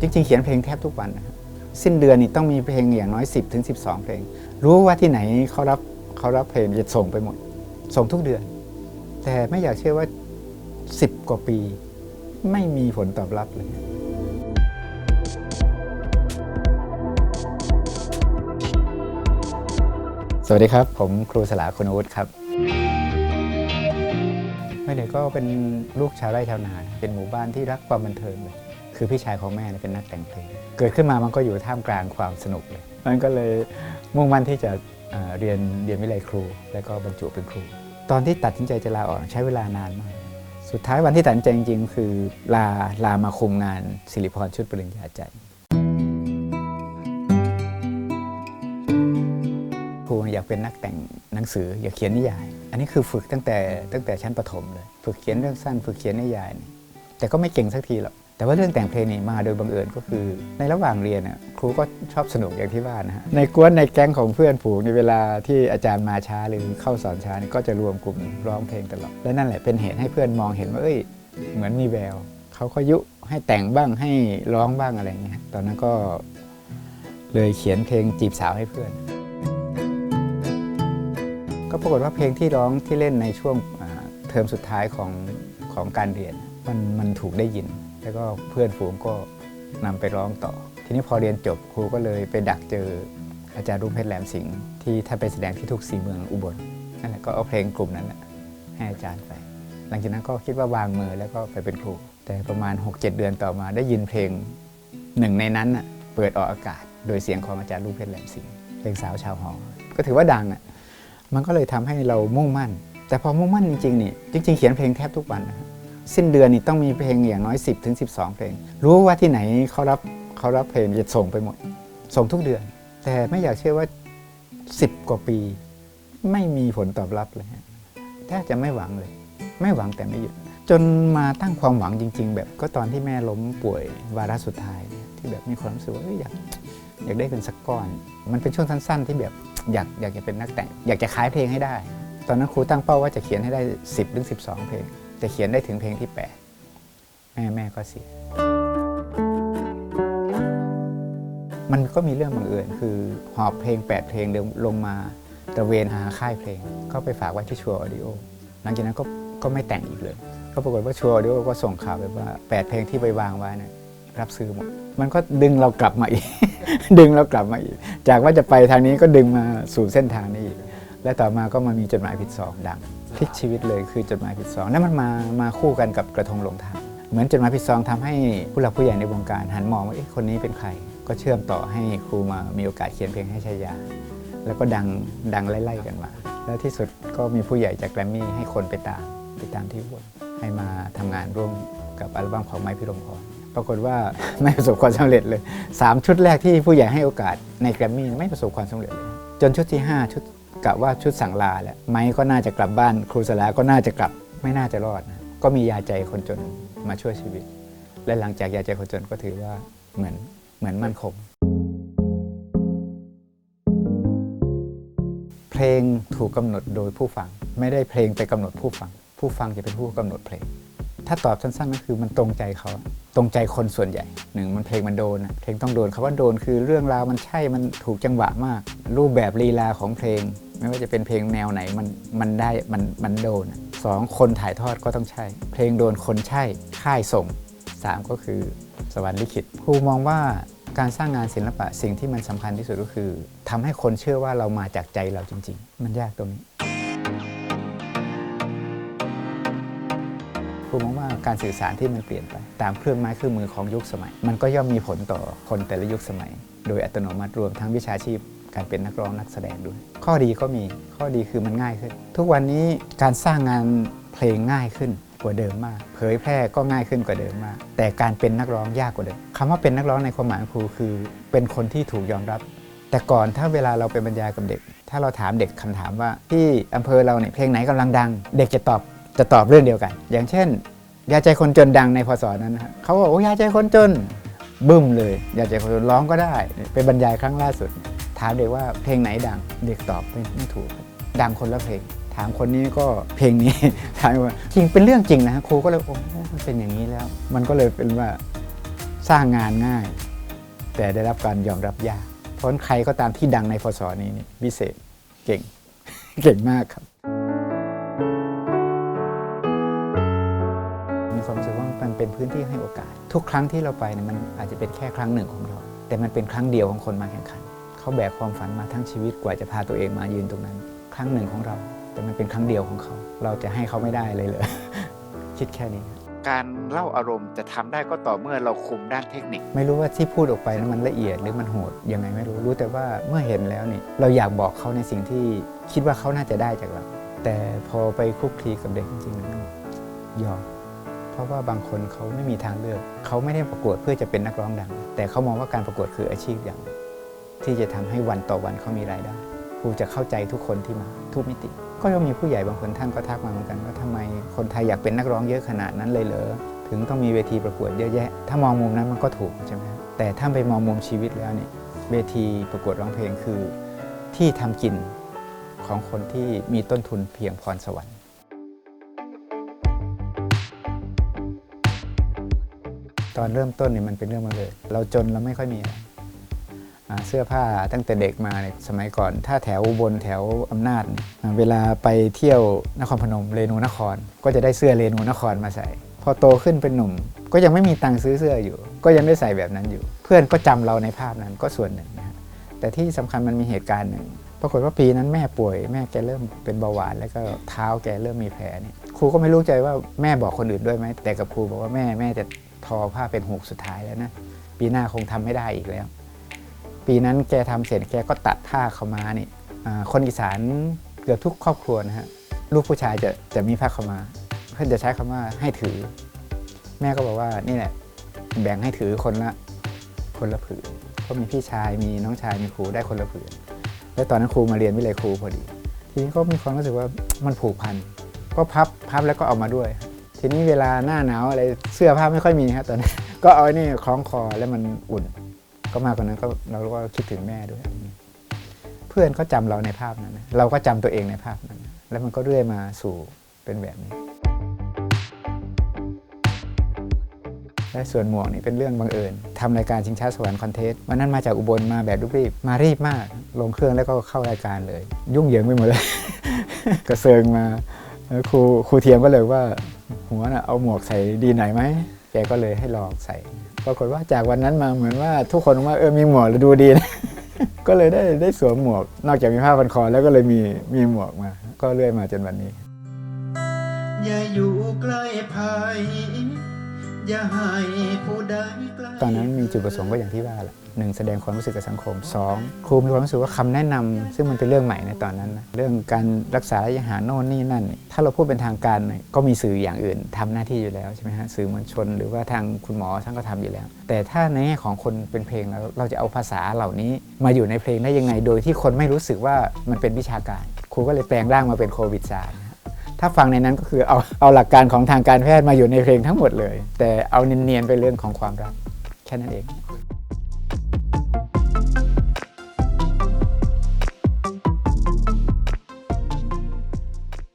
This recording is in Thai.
จริงๆ เขียนเพลงแทบทุกวันนะครับสิ้นเดือนนี่ต้องมีเพลงอย่างน้อย 10 ถึง 12 เพลง รู้ว่าที่ไหนเขารับเขารับเพลงจะส่งไปหมด ส่งทุกเดือน แต่ไม่อยากเชื่อว่า 10 กว่าปี ไม่มีผลตอบรับเลยสวัสดีครับ ผมครูสลาคุณวุฒิครับไม่เด็กก็เป็นลูกชาวไร่ชาวนา เป็นหมู่บ้านที่รักความบันเทิงเลย คือพี่ชายของแม่เป็นนักแต่งเพลง เกิดขึ้นมามันก็อยู่ท่ามกลางความสนุกเลย มันก็เลยมุ่งมั่นที่จะเอ่อเรียนเรียนวิเลยครู แล้วก็บรรจุเป็นครู ตอนที่ตัดสินใจจะลาออกใช้เวลานานมาก สุดท้ายวันที่ตัดสินใจจริงๆ คือลาลามาคุมงานสิริพรชุดปริญญาใจครูอยากเป็นนักแต่งหนังสืออยากเขียนนิยาย อันนี้คือฝึกตั้งแต่ตั้งแต่ชั้นประถมเลย ฝึกเขียนเรื่องสั้น ฝึกเขียนนิยายนี่แต่ก็ไม่เก่งสักทีหรอก แต่ว่าเรื่องแต่งเพลงนี่มาโดยบังเอิญก็คือ ในระหว่างเรียนครูก็ชอบสนุกอย่างที่ว่านะฮะในกวนในแก๊งของเพื่อนผูงในเวลาที่อาจารย์มาช้าหรือเข้าสอนช้านี่ก็จะรวมกลุ่มร้องเพลงตลอดและนั่นแหละเป็นเหตุให้เพื่อนมองเห็นว่าเอ้ยเหมือนมีแววเขาก็ยุให้แต่งบ้างให้ร้องบ้างอะไรเงี้ยตอนนั้นก็เลยเขียนเพลงจีบสาวให้เพื่อน ก็ปรากฏว่าเพลงที่ร้องที่เล่นในช่วงเทอมสุดท้ายของของการเรียนมันมันถูกได้ยิน แล้วก็เพื่อนฝูงก็นำไปร้องต่อ ทีนี้พอเรียนจบครูก็เลยไปดักเจออาจารย์รุ่งเพชรแหลมสิงห์ที่ท่านไปแสดงที่ทุกสีเมืองอุบลนั่นแหละก็เอาเพลงกลุ่มนั้นให้อาจารย์ไป หลังจากนั้นก็คิดว่าวางมือแล้วก็ไปเป็นครู แต่ประมาณ 6-7 เดือนต่อมาได้ยินเพลงหนึ่งในนั้นเปิดออกอากาศ โดยเสียงของอาจารย์รุ่งเพชรแหลมสิงห์เพลงสาวชาวหอก็ถือว่าดังอะมันก็เลยทำให้เรามุ่งมั่น แต่พอมุ่งมั่นจริงๆนี่จริง ๆ เขียนเพลงแทบทุกวันนะครับ สิ้นเดือนนี่ต้องมีเพลงอย่างน้อย 10ถึง12 เพลง รู้ว่าที่ไหนเขารับเขารับเพลงจะส่งไปหมด ส่งทุกเดือน แต่ไม่อยากเชื่อว่า 10 กว่าปี ไม่มีผลตอบรับเลยฮะแทบจะไม่หวังเลย ไม่หวังแต่ไม่หยุด จนมาตั้งความหวังจริง ๆ แบบก็ตอนที่แม่ล้มป่วยวาระสุดท้ายที่แบบมีความรู้สึกว่าอยอยากอยากได้เป็นสักก้อน มันเป็นช่วงสั้น ๆ ที่แบบอยากอยากจะเป็นนักแต่ง อยากจะขายเพลงให้ได้ ตอนนั้นครูตั้งเป้าว่าจะเขียนให้ได้ 10ถึง12 เพลง แต่เขียนได้ถึงเพลงที่ 8 แม่แม่ก็เสีย มันก็มีเรื่องบังเอิญคือหอบเพลง 8 เพลงเดิมลงมาตระเวนหาค่ายเพลง ก็ไปฝากไว้ที่ชัวร์ออดิโอหลังจากนั้นก็ก็ไม่แต่งอีกเลย ก็ปรากฏว่าชัวร์ออดิโอก็ส่งข่าวไปว่า 8 เพลงที่ไปวางไว้นะรับซื้อหมด มันก็ดึงเรากลับมาอีก ดึงเรากลับมาอีก จากว่าจะไปทางนี้ก็ดึงมาสู่เส้นทางนี้อีก และต่อมาก็มามีจดหมายผิดสองดังพลิกชีวิตเลยคือจดหมายผิดสองแล้วมันมามาคู่กันกับกระทงหลงทางเหมือนจดหมายผิดสองทำให้ผู้หลักผู้ใหญ่ในวงการหันมองว่าเอ๊ะคนนี้เป็นใคร ก็เชื่อมต่อให้ครูมามีโอกาสเขียนเพลงให้ชายา แล้วก็ดังดังไล่ๆกันมา แล้วที่สุดก็มีผู้ใหญ่จากแกรมมี่ให้คนไปตามไปตามที่วนให้มาทำงานร่วมกับอัลบั้มของไม้พิรมพรปรากฏว่าไม่ประสบความสำเร็จเลยสามชุดแรกที่ผู้ใหญ่ให้โอกาสในแกรมมี่ไม่ประสบความสำเร็จเลย จนชุดที่ 5 ชุด กะว่าชุดสั่งลาแหละไม้ก็น่าจะกลับบ้านครูสลาก็น่าจะกลับไม่น่าจะรอดนะก็มียาใจคนจนมาช่วยชีวิต และหลังจากยาใจคนจนก็ถือว่าเหมือนเหมือนมั่นคงเพลงถูกกำหนดโดยผู้ฟัง ไม่ได้เพลงไปกำหนดผู้ฟัง ผู้ฟังจะเป็นผู้กำหนดเพลง ถ้าตอบสั้นๆก็คือมันตรงใจเขาตรงใจคนส่วนใหญ่หนึ่งมันเพลงมันโดนเพลงต้องโดนคาว่าโดนคือเรื่องราวมันใช่มันถูกจังหวะมาก รูปแบบลีลาของเพลง ไม่ว่าจะเป็นเพลงแนวไหนมันมันได้มันมันโดนสองคนถ่ายทอดก็ต้องใช่ เพลงโดนคนใช่ค่ายส่งสามก็คือสวรรค์ลิขิตครูมองว่าการสร้างงานศิลปะสิ่งที่มันสำคัญที่สุดก็คือทำให้คนเชื่อว่าเรามาจากใจเราจริง ๆ มันยากตรงนี้ผมมองว่าการสื่อสารที่มันเปลี่ยนไป ตามเครื่องไม้เครื่องมือของยุคสมัย มันก็ย่อมมีผลต่อคนแต่ละยุคสมัย โดยอัตโนมัติรวมทั้งวิชาชีพ การเป็นนักร้องนักแสดงด้วย ข้อดีก็มีข้อดีคือมันง่ายขึ้น ทุกวันนี้การสร้างงานเพลงง่ายขึ้นกว่าเดิมมาก เผยแพร่ก็ง่ายขึ้นกว่าเดิมมาก แต่การเป็นนักร้องยากกว่าเดิมคำว่าเป็นนักร้องในความหมายครูคือ เป็นคนที่ถูกยอมรับ แต่ก่อนถ้าเวลาเราไปบรรยายกับเด็ก ถ้าเราถามเด็กคำถามว่า ที่อำเภอเราเนี่ยเพลงไหนกำลังดัง เด็กจะตอบจะตอบเรื่องเดียวกัน อย่างเช่น ยาใจคนจนดังในพศนั้นนะเขาบอกโอ้ยาใจคนจนบึ้มเลย ยาใจคนจนร้องก็ได้ไปบรรยายครั้งล่าสุด ถามเด็กว่าเพลงไหนดังเด็กตอบไม่ถูก ดังคนละเพลง ถามคนนี้ก็เพลงนี้ถามว่าจริงเป็นเรื่องจริงนะครูก็เลยโอ้มันเป็นอย่างนี้แล้ว มันก็เลยเป็นว่าสร้างงานง่าย แต่ได้รับการยอมรับยากเพราะใครก็ตามที่ดังในพศนี้นี่วิเศษเก่งเก่งมากครับ มีความรู้สึกว่ามันเป็นพื้นที่ให้โอกาส ทุกครั้งที่เราไปเนี่ยมันอาจจะเป็นแค่ครั้งหนึ่งของเรา แต่มันเป็นครั้งเดียวของคนมาแข่งขัน เขาแบกความฝันมาทั้งชีวิตกว่าจะพาตัวเองมายืนตรงนั้น ครั้งหนึ่งของเรา แต่มันเป็นครั้งเดียวของเขา เราจะให้เขาไม่ได้เลยเลยคิดแค่นี้ การเล่าอารมณ์จะทำได้ก็ต่อเมื่อเราคุมด้านเทคนิค ไม่รู้ว่าที่พูดออกไปนั้นมันละเอียดหรือมันโหดยังไงไม่รู้รู้แต่ว่าเมื่อเห็นแล้วนี่เราอยากบอกเขาในสิ่งที่คิดว่าเขาน่าจะได้จากเราแต่พอไปคลุกคลีกับเด็กจริงๆมันยอมเพราะว่าบางคนเขาไม่มีทางเลือก เขาไม่ได้ประกวดเพื่อจะเป็นนักร้องดัง แต่เขามองว่าการประกวดคืออาชีพอย่างหนึ่ง ที่จะทำให้วันต่อวันเขามีรายได้ครูจะเข้าใจทุกคนที่มาทุกมิติ ก็ยังมีผู้ใหญ่บางคนท่านก็ทักมาเหมือนกันว่าทำไมคนไทยอยากเป็นนักร้องเยอะขนาดนั้นเลยเหรอถึงต้องมีเวทีประกวดเยอะแยะ ถ้ามองมุมนั้นมันก็ถูกใช่ไหมแต่ถ้าไปมองมุมชีวิตแล้วเนี่ยเวทีประกวดร้องเพลงคือ ที่ทำกินของคนที่มีต้นทุนเพียงพรสวรรค์ตอนเริ่มต้นเนี่ยมันเป็นเรื่องมาเลย เราจนเราไม่ค่อยมีอะไร เสื้อผ้าตั้งแต่เด็กมาเนี่ยสมัยก่อน ถ้าแถวอุบนแถวอำนาจ เวลาไปเที่ยวนครพนมเรนูนคร ก็จะได้เสื้อเรนูนครมาใส่ พอโตขึ้นเป็นหนุ่ม ก็ยังไม่มีตังค์ซื้อเสื้ออยู่ ก็ยังได้ใส่แบบนั้นอยู่ เพื่อนก็จำเราในภาพนั้นก็ส่วนหนึ่งนะฮะแต่ที่สำคัญมันมีเหตุการณ์หนึ่งปรากฏว่าปีนั้นแม่ป่วยแม่แกเริ่มเป็นเบาหวาน แล้วก็เท้าแกเริ่มมีแผลเนี่ยครูก็ไม่รู้ใจว่าแม่บอกคนอื่นด้วยไหมแต่กับครูบอกว่าแม่แม่จะทอผ้าเป็นหูกสุดท้ายแล้วนะปีหน้าคงทำไม่ได้อีกแล้ว ปีนั้นแกทำเสร็จแกก็ตัดผ้าเขามานี่คนอีสานเกือบทุกครอบครัวนะฮะลูกผู้ชายจะจะมีผ้าเขามาเพื่อนจะใช้คำว่าให้ถือ แม่ก็บอกว่านี่แหละแบ่งให้ถือคนละคนละผืนเพราะมีพี่ชายมีน้องชายมีครูได้คนละผืนแล้วตอนนั้นครูมาเรียนวิเลยครูพอดี ทีนี้ก็มีความรู้สึกว่ามันผูกพันก็พับพับแล้วก็เอามาด้วย ทีนี้เวลาหน้าหนาวอะไรเสื้อผ้าไม่ค่อยมีครับตอนนั้นก็เอาไอ้นี่คล้องคอแล้วมันอุ่น ก็มากกว่านั้นก็เราก็คิดถึงแม่ด้วย เพื่อนก็จำเราในภาพนั้นนะเราก็จำตัวเองในภาพนั้นนะแล้วมันก็เรื่อยมาสู่เป็นแบบนี้ และส่วนหมวกนี่เป็นเรื่องบังเอิญทำรายการชิงช้าสวรรค์คอนเทสต์วันนั้นมาจากอุบลมาแบบรีบมารีบมาก ลงเครื่องแล้วก็เข้ารายการเลย ยุ่งเหยิงไปหมดเลย กระเซิงมาครูครูเทียมก็เลยว่าหัวน่ะเอาหมวกใส่ดีไหนไหมแกก็เลยให้ลองใส่ ปรากฏว่าจากวันนั้นมาเหมือนว่าทุกคนว่าเออมีหมวกแล้วดูดีนะ ก็เลยได้ได้สวมหมวก นอกจากมีผ้าพันคอแล้วก็เลยมีมีหมวกมา ก็เรื่อยมาจนวันนี้ อย่าอยู่ใกล้ภัย ตอนนั้นมีจุดประสงค์ก็อย่างที่ว่าแหละหนึ่งแสดงความรู้สึกกับสังคมสองครูมีความรู้สึกว่าคำแนะนำซึ่งมันเป็นเรื่องใหม่ในตอนนั้นนะเรื่องการรักษาระยะห่างโน่นนี่นั่น ถ้าเราพูดเป็นทางการเนี่ยก็มีสื่ออย่างอื่นทำหน้าที่อยู่แล้วใช่ไหมฮะสื่อมวลชน หรือว่าทางคุณหมอท่านก็ทำอยู่แล้ว แต่ถ้าในแง่ของคนเป็นเพลงแล้วเราจะเอาภาษาเหล่านี้มาอยู่ในเพลงได้ยังไง โดยที่คนไม่รู้สึกว่ามันเป็นวิชาการ ครูก็เลยแปลงร่างมาเป็นโควิดซานะฮะ ถ้าฟังในนั้นก็คือเอาเอาหลักการของทางการแพทย์มาอยู่ในเพลงทั้งหมดเลย แต่เอาเนียนๆไปเรื่องของความรักแค่นั้นเอง